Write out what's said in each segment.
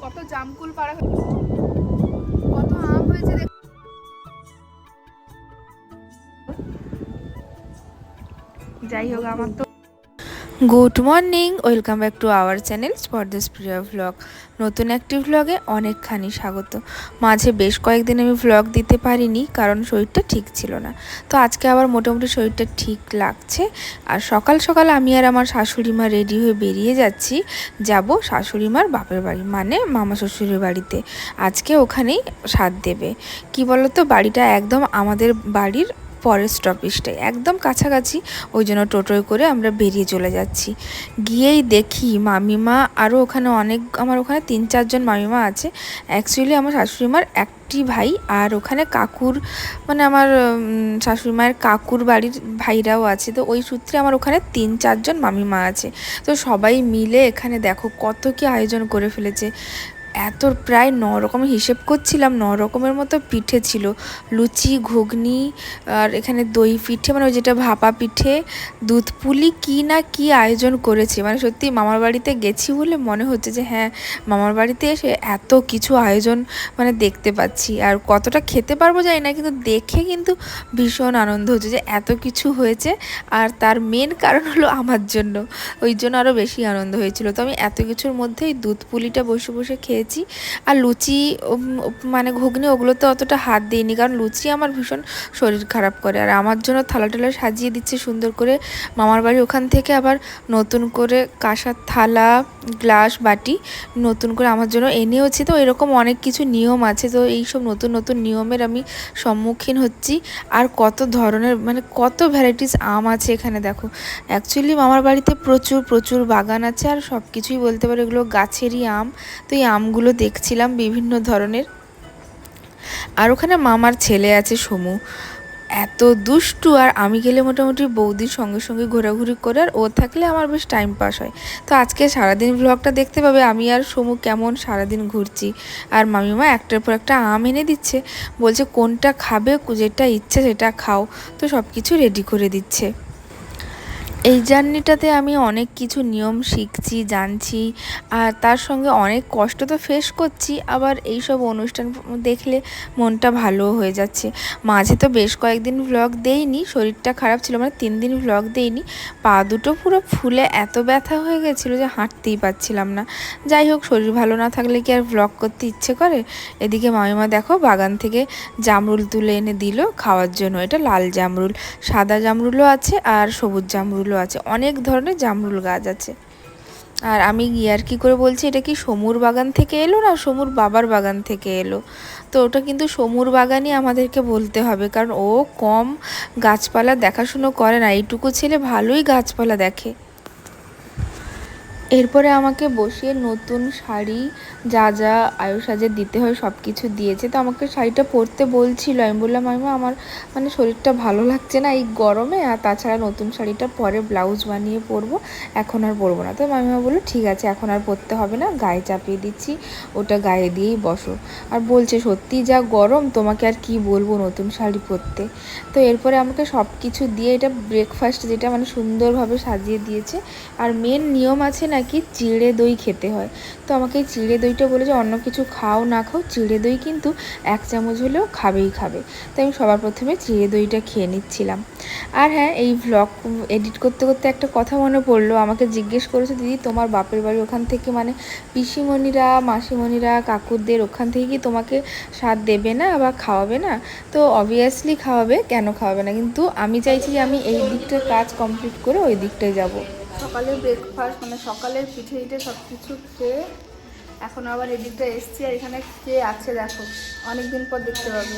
কত জামকুল পাড়া হয়েছে কত আম হয়েছে দেখ যাই হোক আমার তো good morning welcome back to our channel স্পর্দাস Priya vlog নতুন একটি ভ্লগে অনেকখানি স্বাগত। মাঝে বেশ কয়েকদিন আমি ভ্লগ দিতে পারিনি, কারণ শরীরটা ঠিক ছিল না। তো আজকে আবার মোটামুটি শরীরটা ঠিক লাগছে। আর সকাল সকাল আমি আর আমার শাশুড়ি মা রেডি হয়ে বেরিয়ে যাচ্ছি। যাব শাশুড়ি মার বাপের বাড়ি মানে মামা শ্বশুরের বাড়িতে। আজকে ওখানেই সাথ দেবে। কি বলতো, বাড়িটা একদম আমাদের বাড়ির পরের স্টপেজটাই একদম কাছাকাছি, ওই জন্য টোটোয় করে আমরা বেরিয়ে চলে যাচ্ছি। গিয়েই দেখি মামিমা আরও ওখানে অনেক, আমার ওখানে তিন চারজন মামিমা আছে। অ্যাকচুয়ালি আমার শাশুড়ি মার একটি ভাই আর ওখানে কাকুর মানে আমার শাশুড়ি মায়ের কাকুর বাড়ির ভাইরাও আছে। তো ওই সূত্রে আমার ওখানে তিন চারজন মামিমা আছে। তো সবাই মিলে এখানে দেখো কত কি আয়োজন করে ফেলেছে। এত প্রায় ন রকমের হিসেব করছিলাম, ন রকমের মতো পিঠে ছিল। লুচি, ঘুগনি, আর এখানে দই পিঠে মানে যেটা ভাপা পিঠে, দুধ পুলি কি না কি আয়োজন করেছে। মানে সত্যি মামার বাড়িতে গেছি বলে মনে হচ্ছে যে হ্যাঁ মামার বাড়িতে এসে এত কিছু আয়োজন মানে দেখতে পাচ্ছি। আর কতটা খেতে পারব জানি না, কিন্তু দেখে কিন্তু ভীষণ আনন্দ হচ্ছে যে, এত কিছু হয়েছে। আর তার মেন কারণ হলো আমার জন্য। ওই জন্য আরও বেশি আনন্দ হয়েছিল। তো আমি এত কিছুর মধ্যে এই দুধ পুলিটা বসে বসে খেয়েছি। আর লুচি মানে ঘুগনি ওগুলোতে অতটা হাত দিইনি, কারণ লুচি আমার ভীষণ শরীর খারাপ করে। আর আমার জন্য থালা টালা সাজিয়ে দিচ্ছে সুন্দর করে। মামার বাড়ি ওখান থেকে আবার নতুন করে কাঁসার থালা, গ্লাস, বাটি নতুন করে আমার জন্য এনেওছি। তো এরকম অনেক কিছু নিয়ম আছে, তো এইসব নতুন নতুন নিয়মের আমি সম্মুখীন হচ্ছি। আর কত ধরনের মানে কত ভ্যারাইটিস আম আছে এখানে দেখো। অ্যাকচুয়ালি মামার বাড়িতে প্রচুর প্রচুর বাগান আছে, আর সব কিছুই বলতে পারো এগুলো গাছেরই আম। তো এই আমগুলো দেখছিলাম বিভিন্ন ধরনের। আর ওখানে মামার ছেলে আছে সমু। এত দুষ্টু আর আমি গেলে মোটামুটি বৌদির সঙ্গে সঙ্গে ঘোরাঘুরি করে আর ও থাকলে আমার বেশ টাইম পাস হয়। তো আজকে সারাদিন ব্লগটা দেখতে পাবে। আমি আর সমু কেমন সারাদিন ঘুরছি। আর মামিমা একটার পর একটা আম এনে দিচ্ছে। বলছে, কোনটা খাবে? যেটা ইচ্ছে সেটা খাও। তো সব কিছু রেডি করে দিচ্ছে। এই জার্নিটাতে আমি অনেক কিছু নিয়ম শিখছি, জানছি, আর তার সঙ্গে অনেক কষ্ট তো ফেস করছি, আবার এই সব অনুষ্ঠান দেখলে মনটা ভালো হয়ে যাচ্ছে। মাঝে তো বেশ কয়েকদিন ভ্লগ দেইনি, শরীরটা খারাপ ছিল মানে তিন দিন ভ্লগ দেইনি। পা দুটো পুরো ফুলে এত ব্যথা হয়ে গেছিল যে হাঁটতেই পারছিলাম না। যাই হোক, শরীর ভালো না থাকলে কি আর ভ্লগ করতে ইচ্ছে করে? এদিকে মামিমা দেখো বাগান থেকে জামরুল তুলে এনে দিল খাওয়ার জন্য। এটা লাল জামরুল, সাদা জামরুলও আছে আর সবুজ জামরুলও আছে, অনেক ধরনের জামরুল গাছ আছে। আর আমি ইয়ার কি করে বলছি, এটা কি সমুর বাগান থেকে এলো না সমুর বাবার বাগান থেকে এলো? তো ওটা কিন্তু সমুর বাগানই আমাদেরকে বলতে হবে, কারণ ও কম গাছপালা দেখাশুনো করে না। এইটুকু ছেলে ভালোই গাছপালা দেখে। এরপরে আমাকে বসিয়ে নতুন শাড়ি যা যা আয়ুষাজের দিতে হয় সব কিছু দিয়েছে। তো আমাকে শাড়িটা পরতে বলছিল। আমি বললাম মামিমা আমার মানে শরীরটা ভালো লাগছে না এই গরমে, আর তাছাড়া নতুন শাড়িটা পরে ব্লাউজ বানিয়ে পরবো। এখন আর পরবো না। তো মামিমা বলল, ঠিক আছে, এখন আর পরতে হবে না, গায়ে চাপিয়ে দিচ্ছি, ওটা গায়ে দিয়েই বসো। আর বলছে, সত্যি যা গরম, তোমাকে আর কি বলব নতুন শাড়ি পরতে? তো এরপরে আমাকে সব কিছু দিয়ে এটা ব্রেকফাস্ট যেটা মানে সুন্দরভাবে সাজিয়ে দিয়েছে। আর মেন নিয়ম আছে নাকি, চিড়ে দই খেতে হয়। তো আমাকে চিড়ে দইটা বলে যে অন্য কিছু খাও, না খাও, চিড়ে দই কিন্তু এক চামচ হলেও খাবেই খাবে। তো আমি সবার প্রথমে চিড়ে দইটা খেয়ে নিচ্ছিলাম। আর হ্যাঁ এই ভ্লগ এডিট করতে করতে একটা কথা মনে পড়ল। আমাকে জিজ্ঞেস করেছে, দিদি, তোমার বাপের বাড়ি ওখান থেকে মানে পিসিমণিরা, মাসিমণিরা, কাকুরদের ওখান থেকে কি তোমাকে স্বাদ দেবে না বা খাওয়াবে না? তো অবভিয়াসলি খাওয়াবে, কেন খাওয়াবে না? কিন্তু আমি চাইছি যে আমি এই দিকটার কাজ কমপ্লিট করে ওই দিকটায় যাব। সকালের ব্রেকফাস্ট মানে সকালের পিঠে সব কিছু খেয়ে এখন আবার এদিকটা এসছি আর এখানে কে আছে দেখো। অনেক দিন পর দেখতে পাবে।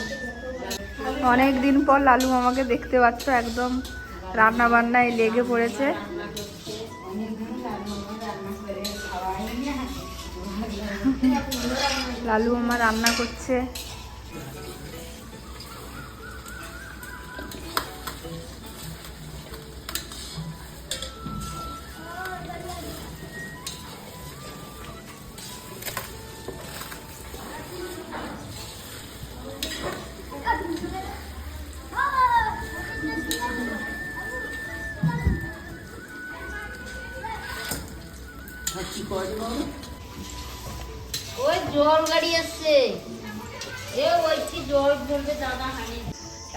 অনেক দিন পর লালু মামাকে দেখতে পাচ্ছ, একদম রান্না বান্নায় লেগে পড়েছে। লালু মামা রান্না করছে।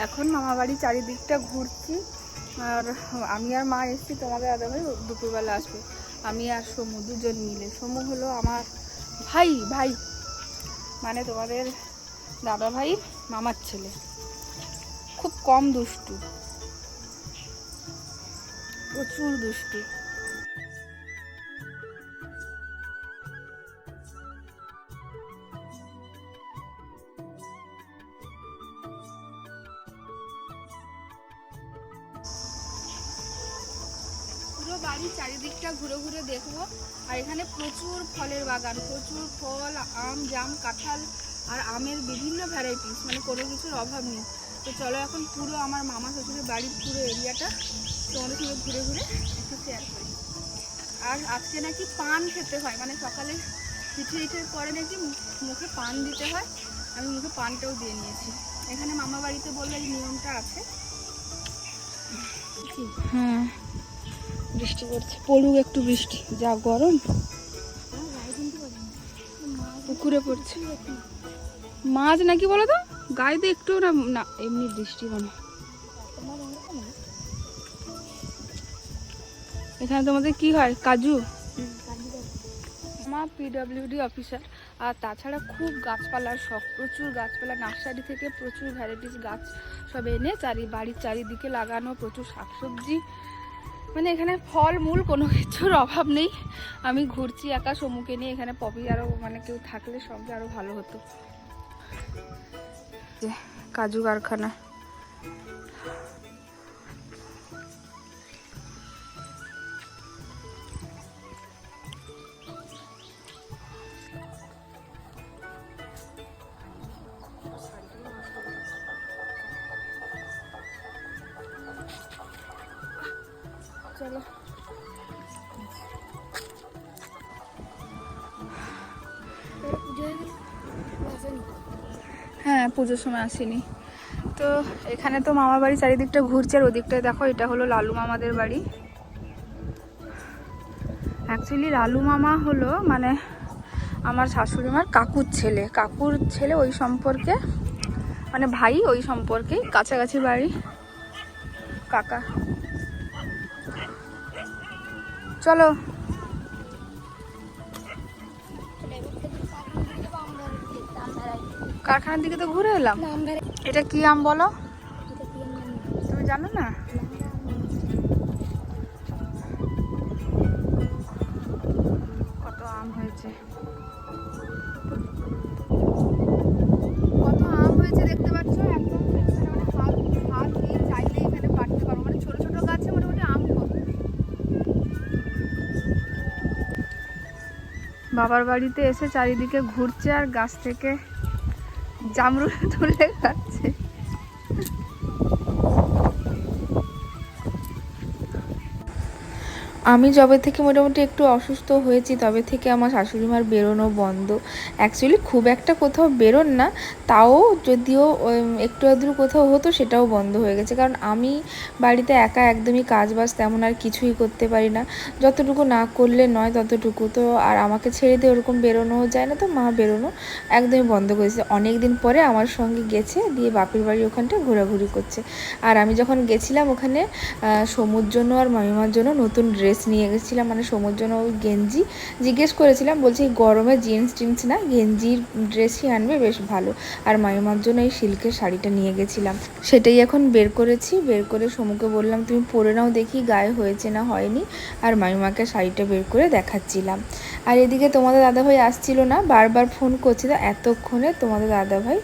এখন মামা বাড়ি চারিদিকটা ঘুরছি, আর আমি আর মা এসেছি, তোমাদের দাদাভাই দুপুরবেলা আসবে। আমি আর সমু দুজন মিলে। সমু হলো আমার ভাই ভাই। মানে তোমাদের দাদা ভাই, মামার ছেলে। খুব কম দুষ্টু। প্রচুর দুষ্টু। বাড়ির চারিদিকটা ঘুরে ঘুরে দেখব। আর এখানে প্রচুর ফলের বাগান, প্রচুর ফল, আম, জাম, কাঁঠাল আর আমের বিভিন্ন ভ্যারাইটিস মানে কোনো কিছুর অভাব নেই। তো চলো এখন পুরো আমার মামা শ্বশুরের বাড়ির পুরো এরিয়াটা তোমাদের সঙ্গে ঘুরে ঘুরে একটু শেয়ার করি। আর আজকে নাকি পান খেতে হয় মানে সকালে পিঠে ইটের পরে নাকি মুখে পান দিতে হয়। আমি মুখে পানটাও দিয়ে নিয়েছি। এখানে মামা বাড়িতে বললে নিয়মটা আছে। হ্যাঁ বৃষ্টি পড়ছে। পড়ুক একটু বৃষ্টি, যা গরম। পুকুরে পড়ছে। মাছ নাকি বলো তো? গায়ে তো একটু না না, এমনি বৃষ্টি মানে এখানে তোমাদের কি হয়? কাজু? আমার পিডব্লিউডি অফিসার আর তাছাড়া খুব গাছপালার শখ। প্রচুর গাছপালা। নার্সারি থেকে প্রচুর ভ্যারাইটিস গাছ সব এনে চারি বাড়ির চারিদিকে লাগানো, প্রচুর শাকসবজি। মানে এখানে ফল, মূল কোনো কিছুর অভাব নেই। আমি ঘুরছি একা সমুখে নিয়ে। এখানে পপি আরও মানে কেউ থাকলে সবচেয়ে আরও ভালো হতো। কাজু কারখানা। পুজোর সময় আসিনি। তো এখানে তো মামা বাড়ি চারিদিকটা ঘুরছে আর ওদিকটায় দেখো এটা হলো লালু মামাদের বাড়ি। অ্যাকচুয়ালি লালু মামা হলো মানে আমার শাশুড়ি মার কাকুর ছেলে। কাকুর ছেলে ওই সম্পর্কে মানে ভাই ওই সম্পর্কে কাছাকাছি বাড়ি। কাকা। চলো কারখানার দিকে তো ঘুরে এলাম। এটা কি আম বলো? তুমি জানো না? কত আম হয়েছে। কত আম হয়েছে দেখতে পাচ্ছ? একদম মানে হাত হাত দিয়ে চাইলে এখানে পারতে পারো মানে ছোট ছোট গাছে মোটামুটি আম বাবার বাড়িতে এসে চারিদিকে ঘুরছে আর গাছ থেকে জামরুল তুলে খাচ্ছে। আমি যবে থেকে মোটামুটি একটু অসুস্থ হয়েছি, তবে থেকে আমার শাশুড়ি মার বেরোনো বন্ধ। অ্যাকচুয়ালি খুব একটা কোথাও বেরোন না, তাও যদিও একটু আধটু কোথাও হতো সেটাও বন্ধ হয়ে গেছে। কারণ আমি বাড়িতে একা একদমই কাজ বাজ তেমন আর কিছুই করতে পারি না। যতটুকু না করলে নয় ততটুকু। তো আর আমাকে ছেড়ে দিয়ে ওরকম বেরোনোও যায় না তো, মা বেরোনো একদমই বন্ধ করেছে অনেক দিন পরে আমার সঙ্গে গেছে, দিয়ে বাপের বাড়ি ওখানটা ঘোরাঘুরি করছে। আর আমি যখন গেছিলাম ওখানে সমুর জন্য আর মামিমার জন্য নতুন ড্রেস নিয়ে গেছিলাম মানে সমুর জন্য ওই গেঞ্জি। জিজ্ঞেস করেছিলাম বলছি গরমে জিন্স টিন্স না গেঞ্জির ড্রেসই আনবে বেশ ভালো। আর মামিমার জন্য এই সিল্কের শাড়িটা নিয়ে গেছিলাম। সেটাই এখন বের করেছি বের করে সমুকে বললাম তুমি পরে নাও দেখি গায়ে হয়েছে না হয়নি। আর মামিমাকে শাড়িটা বের করে দেখাচ্ছিলাম। আর এদিকে তোমাদের দাদাভাই আসছিল না বারবার ফোন করছিল এতক্ষণে তোমাদের দাদাভাই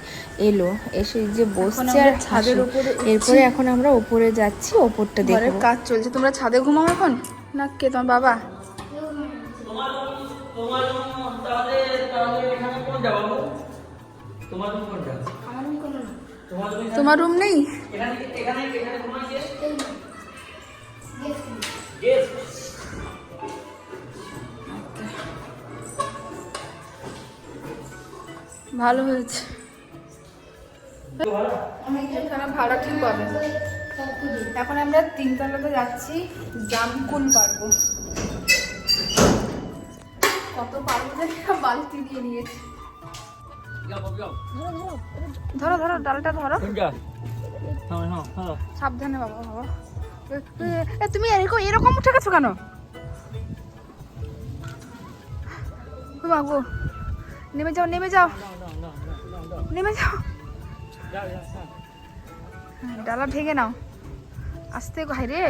এলো। এসে যে বসছে আর ছাদের। উপরে এরপরে এখন আমরা ওপরে যাচ্ছি ওপরটা দেখব। কাজ চলছে। তোমরা ছাদে ঘুমাও এখন? না কে তোমার বাবা? তোমার রুম নেই? ভালো হয়েছে। ভাড়া ঠিক পাবে। এখন আমরা তিনতলাতে যাচ্ছি জামকুল পারব কত পারব যে বালতি দিয়ে নিয়েছি ধরো ধরো ডালটা ধরো হ্যাঁ হ্যাঁ হ্যাঁ সাবধানে বাবা বাবা তুমি এরকম এরকম উঠে গেছো কেন বাবু নেমে যাও নেমে যাও নেমে যাও হ্যাঁ, ডালা ভেঙে নাও আস্তে রে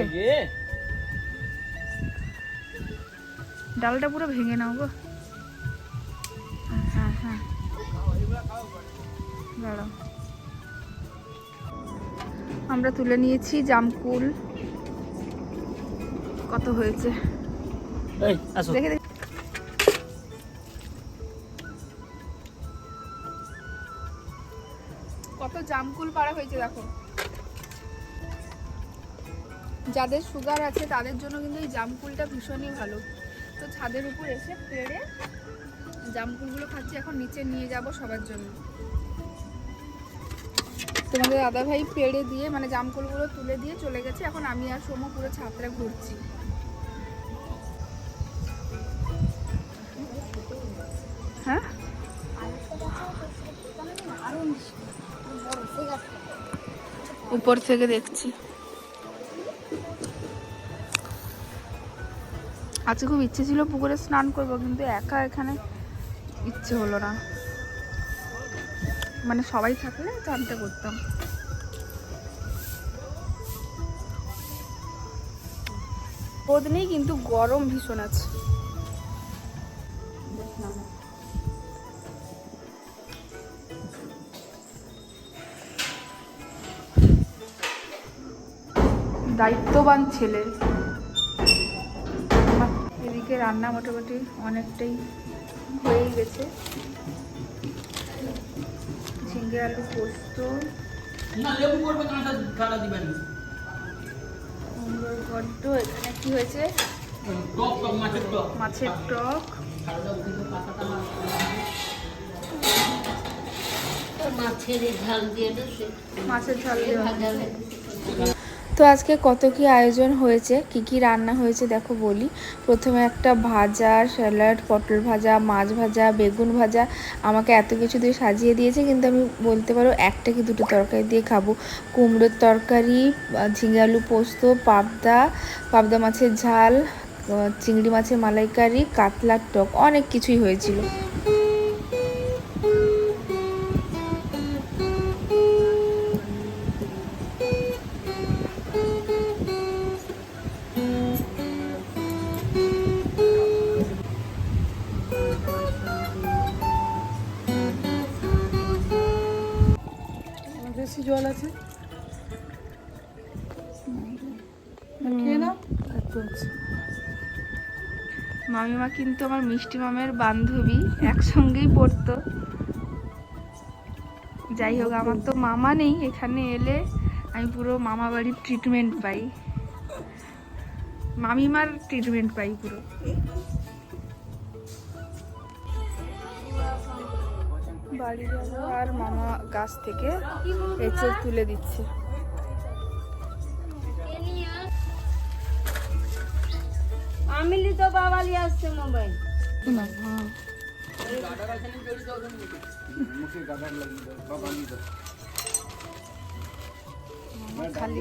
ডালটা পুরো ভেঙে নাও গো। হ্যাঁ, হ্যাঁ হ্যাঁ। দাঁড়াও। আমরা তুলে নিয়েছি জামকুল। কত হয়েছে? দেখে দেখে। কত জামকুল পাড়া হয়েছে দেখো। যাদের সুগার আছে, তাদের জন্য কিন্তু এই জামকুলটা ভীষণই ভালো। তো ছাদের উপর এসে পেড়ে জামকুলগুলো খাচ্ছি, এখন নিচে নিয়ে যাব সবার জন্য। তোমাদের দাদা ভাই পেড়ে দিয়ে মানে জামকুলগুলো তুলে দিয়ে চলে গেছে, এখন আমি আর সোমু পুরো ছাত্রা ঘুরছি। হ্যাঁ? উপর থেকে দেখছি। আজকে খুব ইচ্ছে ছিল পুকুরে স্নান করব, কিন্তু একা এখানে ইচ্ছে হলো না। মানে সবাই থাকলে চানটা করতাম। রোদ নেই কিন্তু গরম ভীষণ আছে। দায়িত্ববান ছেলে। রান্না মোটামুটি অনেকটাই হয়েই গেছে। ঝিঙ্গে আলু পোস্ত। গড্ড এখানে কি হয়েছে? টক টক মাছের টক। মাছের টক। মাছের ঝাল দিয়ে মাছের ঝাল লাগে তো আজকে কত কি আয়োজন হয়েছে? কি কি রান্না হয়েছে? দেখো বলি। প্রথমে একটা ভাজা, স্যালাড, পটল ভাজা, মাছ ভাজা, বেগুন ভাজা। আমাকে এত কিছু দিয়ে সাজিয়ে দিয়েছে, কিন্তু আমি বলতে পারো একটা কি দুটো তরকারি দিয়ে খাব। কুমড়োর তরকারি ঝিঙে আলু পোস্ত, পাবদা পাবদা মাছের ঝাল চিংড়ি মাছের মালাইকারি, কাতলার টক, অনেক কিছুই হয়েছিল। বেশি জল আছে। মামিমা কিন্তু আমার মিষ্টি মামের বান্ধবী, একসঙ্গেই পড়তো। যাই হোক, আমার তো মামা নেই, এখানে এলে আমি পুরো মামা বাড়ির ট্রিটমেন্ট পাই। মামিমার ট্রিটমেন্ট পাই পুরো। বাড়ি যাব আর মামা গাছ থেকে এঁচড় তুলে দিচ্ছে। আমিলি তো বাবালি আসছে মোবাইল। খালি